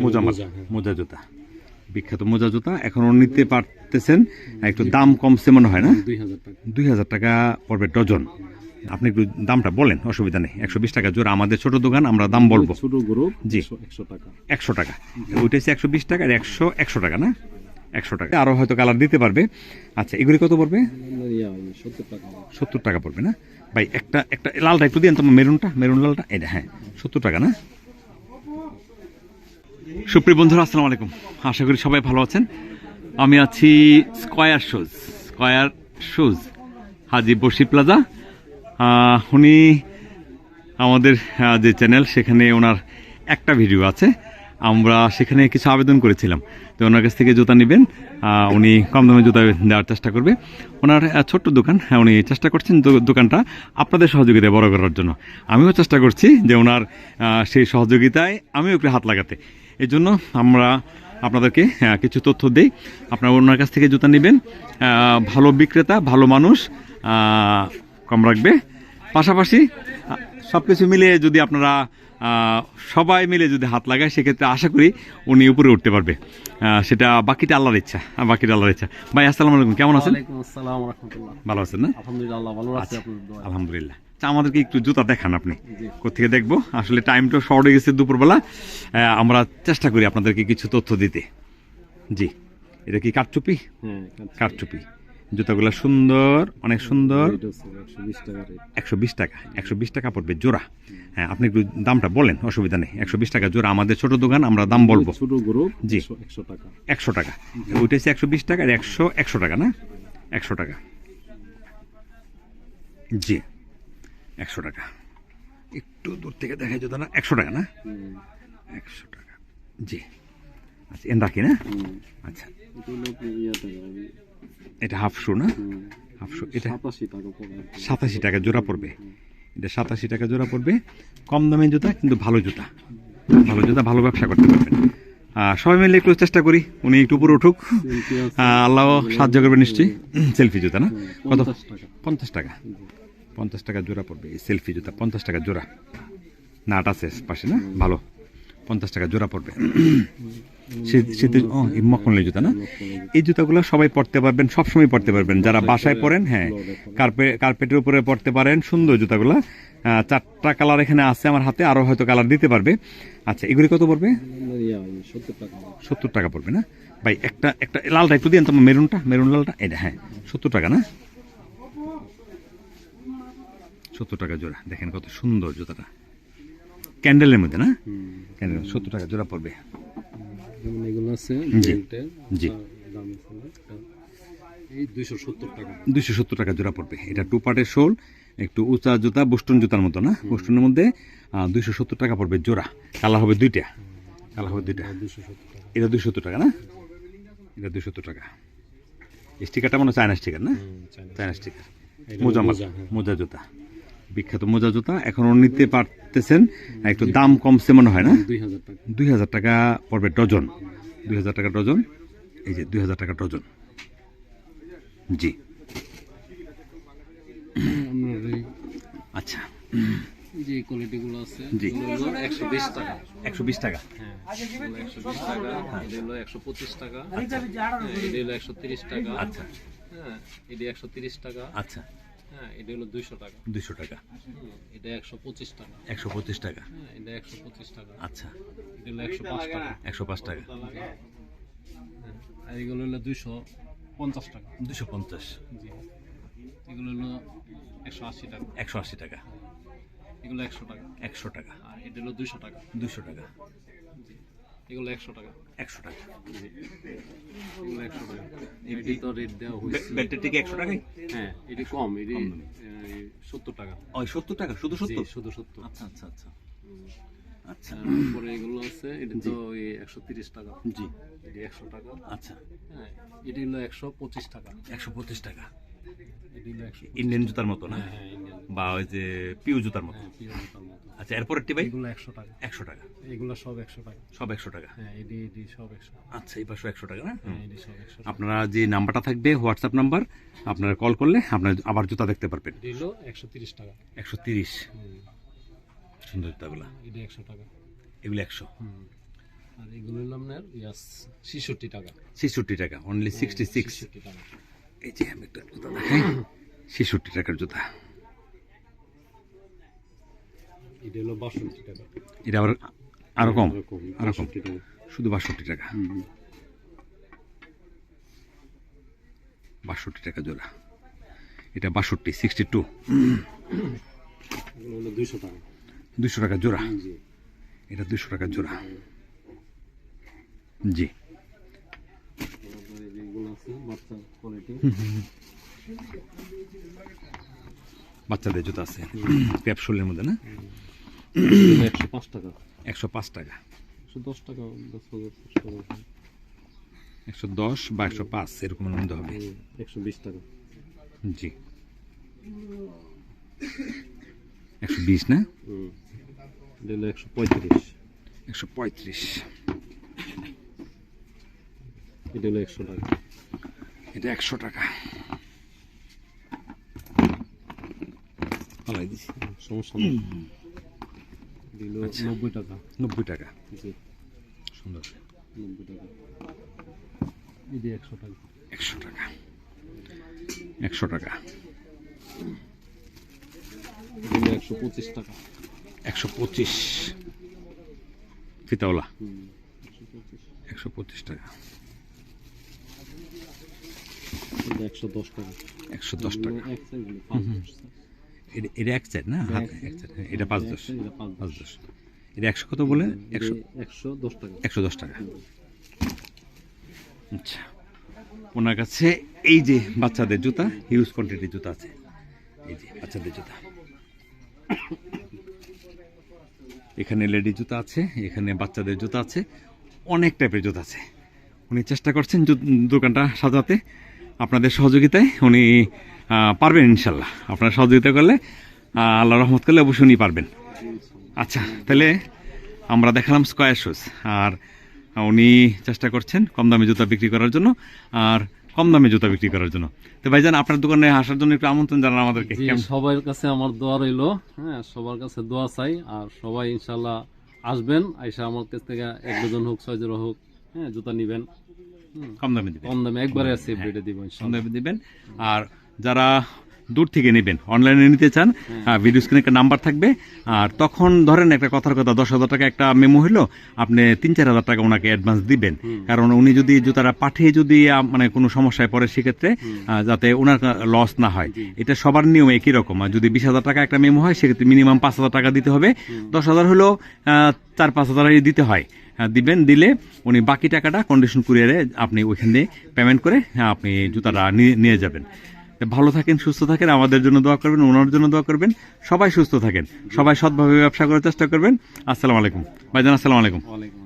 মোজা মোজা, হ্যাঁ। মোজা জুতা। বিখ্যাত মোজা জুতা এখনও নিতে পারতেছেন। একটু দাম কমছে মনে হয় না? দুই হাজার টাকা। পড়বে ডজন। আপনি একটু দামটা বলেন অসুবিধা নেই। একশো বিশ টাকা জোড়া। আমাদের ছোট দোকান আমরা দাম বলব। ছোট গ্রুপ জি। একশো টাকা। একশো টাকা। ওইটা হচ্ছে একশো বিশ টাকা আর একশো একশো টাকা না? একশো টাকা। আরও হয়তো কালার দিতে পারবে। আচ্ছা এগুলি কত পড়বে? সত্তর টাকা। সত্তর টাকা পড়বে না? ভাই একটা একটা লালটা একটু দিন তোমার মেরুনটা মেরুন লালটা। এটা হ্যাঁ সত্তর টাকা না? সুপ্রিয় বন্ধুরা, আসসালামু আলাইকুম। আশা করি সবাই ভালো আছেন। আমি আছি square shoes square shoes Haji Bosi plaza উনি আমাদের যে চ্যানেল সেখানে ওনার একটা ভিডিও আছে। আমরা সেখানে কিছু আবেদন করেছিলাম। তো ওনার কাছ থেকে জুতা নেবেন। উনি কম দামে জুতা দেওয়ার চেষ্টা করবে। ওনার ছোট্ট দোকান। হ্যাঁ উনি চেষ্টা করছেন দোকানটা আপনাদের সহযোগিতায় বড় করার জন্য। আমিও চেষ্টা করছি যে ওনার সেই সহযোগিতায় আমিও একটু হাত লাগাতে। এই জন্য আমরা আপনাদেরকে আহ, কিছু তথ্য দিই। আপনারা ওনার কাছ থেকে জুতা নেবেন। ভালো বিক্রেতা ভালো মানুষ কম রাখবে। পাশাপাশি সব কিছু মিলিয়ে যদি আপনারা সবাই মিলে যদি হাত লাগায় সেক্ষেত্রে আশা করি উনি উপরে উঠতে পারবে। সেটা বাকিটা আল্লাহর ইচ্ছা বাকিটা আল্লাহর ইচ্ছা। ভাই আসসালামু আলাইকুম। কেমন আছেন? ভালো আছেন না? আলহামদুলিল্লাহ আচ্ছা আলহামদুলিল্লাহ। আমাদেরকে একটু জুতা দেখান আপনি। কোথেকে দেখব? আসলে টাইমটা শর্ট হয়ে গেছে দুপুরবেলা। আমরা চেষ্টা করি আপনাদেরকে কিছু তথ্য দিতে। জি এটা কি কাঠচুপি? হ্যাঁ কাঠচুপি। জুতাগুলো সুন্দর অনেক সুন্দর। একশো বিশ টাকা একশো বিশ টাকা পড়বে জোড়া। হ্যাঁ আপনি একটু দামটা বলেন অসুবিধা নেই। একশো বিশ টাকা জোড়া আমাদের ছোট দোকান আমরা দাম বলব। জি। একশো টাকা। একশো টাকা। ওইটা হচ্ছে একশো বিশ টাকা আর একশো একশো টাকা না? একশো টাকা। জি। একশো টাকা। একটু দূর থেকে দেখা যেত না? একশো টাকা না? একশো টাকা। জি। আচ্ছা এন রাখি না? আচ্ছা। এটা হাফ শু না? হাফ শু এটা সাতাশি টাকা জোড়া পড়বে। এটা সাতাশি টাকা জোড়া পড়বে। কম দামে জুতা কিন্তু ভালো জুতা। ভালো জুতা ভালো ব্যবসা করতে পারবেন। সবাই মিলে একটু চেষ্টা করি। উনি একটু উপরে উঠুক। আল্লাহ সাহায্য করবে নিশ্চয়ই। সেলফি জুতা না? কত? পঞ্চাশ টাকা। পঞ্চাশ টাকা জোড়া পড়বে, এই সেলফি জুতা, পঞ্চাশ টাকা জোড়া। নাট আছে পাশে, না? ভালো। পঞ্চাশ টাকা জোড়া পড়বে। শীত- শীতের, ও মকমলের জুতা, না? এই জুতাগুলো সবাই পড়তে পারবেন, সবসময় পড়তে পারবেন। যারা বাসায় পরেন হ্যাঁ কার্পেট কার্পেটের উপরে পড়তে পারেন, সুন্দর জুতাগুলো। চারটা কালার এখানে আছে আমার হাতে আরও হয়তো কালার দিতে পারবে। আচ্ছা এগুলি কত পড়বে? সত্তর টাকা পড়বে, না? ভাই, একটা একটা, লালটা একটু দিন তোমার মেরুনটা, মেরুন লালটা এটা হ্যাঁ সত্তর টাকা, না? সত্তর টাকা জোড়া। দেখেন কত সুন্দর জুতাটা। ক্যান্ডেলের মধ্যে না? ক্যান্ডেল সত্তর টাকা জোড়া পড়বে। এগুলো আছে জি। দুইশো সত্তর টাকা। জোড়া পড়বে। এটা টু পার্টের শোল একটু উঁচা জুতা বুস্টন জুতার মতো না? বুস্টনের মধ্যে দুইশো সত্তর টাকা পড়বে জোড়া। কালা হবে দুইটা। কালার হবে দুইটা। এটা দুইশো সত্তর টাকা। না? এটা দুইশো সত্তর টাকা। স্টিকারটা মনে হয় চায়না স্টিকার না? চায়না স্টিকার মোজা মোজা, হ্যাঁ। মোজা জুতা। বিখ্যাত মোজা জুতা। এখনও নিতে পারতেছেন একটু দাম কমছে মনে হয় না? দুই হাজার টাকা। পড়বে ডজন। দুই হাজার টাকা ডজন। এই যে দুই হাজার টাকা ডজন। জি। আচ্ছা। যে কোয়ালিটি গুলো আছে জি। একশো বিশ টাকা। একশো বিশ টাকা। হ্যাঁ একশো বিশ টাকা এটা হলো একশো পঁচিশ টাকা হ্যাঁ, এটা হলো একশো তিরিশ টাকা। আচ্ছা। হ্যাঁ এটা একশো তিরিশ টাকা। আচ্ছা। হ্যাঁ এটা হলো দুইশো টাকা। দুশো টাকা। এটা একশো পঁচিশ টাকা। একশো পঁচিশ টাকা? হ্যাঁ এটা একশো পঁচিশ টাকা। আচ্ছা। এটা হলো একশো পাঁচ টাকা। একশো পাঁচ টাকা। আর এগুলো হলো দুইশো পঞ্চাশ টাকা। দুশো পঞ্চাশ। জি। এগুলো হলো একশো আশি টাকা। একশো আশি টাকা। এগুলো একশো টাকা। একশো টাকা। আর এটা হলো দুইশো টাকা। দুশো টাকা। এগুলো একশো টাকা। একশো টাকা। এগুলো একশো টাকা। এটি তো রেট দেওয়া হয়েছে ব্যাটের থেকে একশো টাকাই? হ্যাঁ এটি কম এটি সত্তর টাকা। ওই সত্তর টাকা? শুধু সত্তর? শুধু সত্তর। আচ্ছা আচ্ছা আচ্ছা। আচ্ছা। তারপরে এগুলো আছে এটা তো একশো তিরিশ টাকা। জি। এটি একশো টাকা। আচ্ছা। হ্যাঁ এটি হলো একশো পঁচিশ টাকা। একশো পঁচিশ টাকা। এটি হলো একশো ইন্ডিয়ান জুতার মতো না? হ্যাঁ হ্যাঁ বা ওই যে পিউ জুতার মতো। হ্যাঁ আচ্ছা এরপরেরটি ভাই? এগুলো একশো টাকা। একশো টাকা। এগুলো সব একশো টাকা। সব একশো টাকা? হ্যাঁ এডি এডি সব একশো আচ্ছা এই পাশে একশো টাকা না? হ্যাঁ এডি সব একশো আপনারা যে নাম্বারটা থাকবে হোয়াটসঅ্যাপ নাম্বার আপনারা কল করলে আপনার আবার জুতা দেখতে পারবেন। এডি হলো একশো তিরিশ টাকা। একশো তিরিশ। সুন্দর জুতাগুলো। এডি একশো টাকা। এগুলো একশো। আর এগুলো হলো আপনার ইয়াস ছেষট্টি টাকা। ছেষট্টি টাকা অনলি সিক্সটি সিক্স এই যে আমি একটা জুতা দেখাই। ছেষট্টি টাকার জুতা। এটা হলো বাষট্টি টাকা। এটা আবার আরও কম? এরকম আরও কম। শুধু বাষট্টি টাকা? বাষট্টি টাকা জোড়া। এটা বাষট্টি সিক্সটি টু। দুইশো টাকা। দুশো টাকা জোড়া? জি। এটা দুশো টাকা জোড়া। জি। বাচ্চাদের জুতো আছে। ক্যাপসুলের মধ্যে না? একশো পাঁচ টাকা। একশো পাঁচ টাকা। একশো দশ টাকা একশো দশ। বা একশো পাঁচ এরকম মধ্যে হবে। একশো বিশ টাকা। জি। একশো বিশ না? একশো পঁয়ত্রিশ। একশো পঁয়ত্রিশ। এটা হলো একশো টাকা। এটা একশো টাকা। ফালাই দিছি। সমস্যা নেই নব্বই টাকা। নব্বই টাকা? জি। সুন্দর। নব্বই টাকা। একশো টাকা। একশো টাকা। একশো টাকা। একশো পঁচিশ টাকা। একশো পঁচিশ। ফিতাওলা একশো পঁচিশ। টাকা। একশো দশ টাকা। একশো দশ টাকা। এটা এক সাইড না? হাত এক সাইড এটা পাঁচ দশ। পাঁচ দশ। এটা একশো কত বলে? একশো একশো দশ টাকা। একশো দশ টাকা। আচ্ছা। ওনার কাছে এই যে বাচ্চাদের জুতা হিউজ কোয়ান্টিটির জুতা আছে। এই যে বাচ্চাদের জুতা। এখানে লেডি জুতা আছে এখানে বাচ্চাদের জুতা আছে। অনেক টাইপের জুতা আছে। উনি চেষ্টা করছেন দোকানটা সাজাতে। আপনাদের সহযোগিতায় উনি পারবেন ইনশাল্লাহ। আপনারা সহযোগিতা করলে আল্লাহ রহমত করলে অবশ্যই উনি পারবেন। আচ্ছা তাহলে আমরা দেখালাম স্কয়ার শুজ আর উনি চেষ্টা করছেন কম দামে জুতা বিক্রি করার জন্য আর কম দামে জুতা বিক্রি করার জন্য। তো ভাইজান আপনার দোকানে আসার জন্য একটু আমন্ত্রণ জানান আমাদেরকে। সবার কাছে আমার দোয়া রইল। হ্যাঁ সবার কাছে দোয়া চাই। আর সবাই ইনশাল্লাহ আসবেন আইসা আমার কাছ থেকে এক ডজন হোক ছয় জোড়া হোক হ্যাঁ জুতা নিবেন। কম দামে দিবেন। কম দামে একবারে আছে দিব কম দামে দিবেন। আর যারা দূর থেকে নেবেন অনলাইনে নিতে চান ভিডিও স্ক্রিনে একটা নাম্বার থাকবে। আর তখন ধরেন একটা কথার কথা দশ হাজার টাকা একটা মেমো হলো আপনি তিন চার হাজার টাকা ওনাকে অ্যাডভান্স দিবেন। কারণ উনি যদি জুতাটা পাঠিয়ে যদি মানে কোনো সমস্যায় পড়ে সেক্ষেত্রে যাতে ওনার লস না হয়। এটা সবার নিয়ম একই রকম। আর যদি বিশ হাজার টাকা একটা মেমো হয় সেক্ষেত্রে মিনিমাম পাঁচ হাজার টাকা দিতে হবে। দশ হাজার হলো চার পাঁচ হাজারই দিতে হয়। দিবেন দিলে উনি বাকি টাকাটা কন্ডিশন কুরিয়ারে আপনি ওইখান দিয়ে পেমেন্ট করে আহ, আপনি জুতাটা নিয়ে- যাবেন। ভালো থাকেন, সুস্থ থাকেন, আমাদের জন্য দোয়া করবেন, ওনার জন্য দোয়া করবেন, সবাই সুস্থ থাকেন, সবাই সৎভাবে ব্যবসা করার চেষ্টা করবেন। আসসালামু আলাইকুম। ভাইজান, আসসালামু আলাইকুম।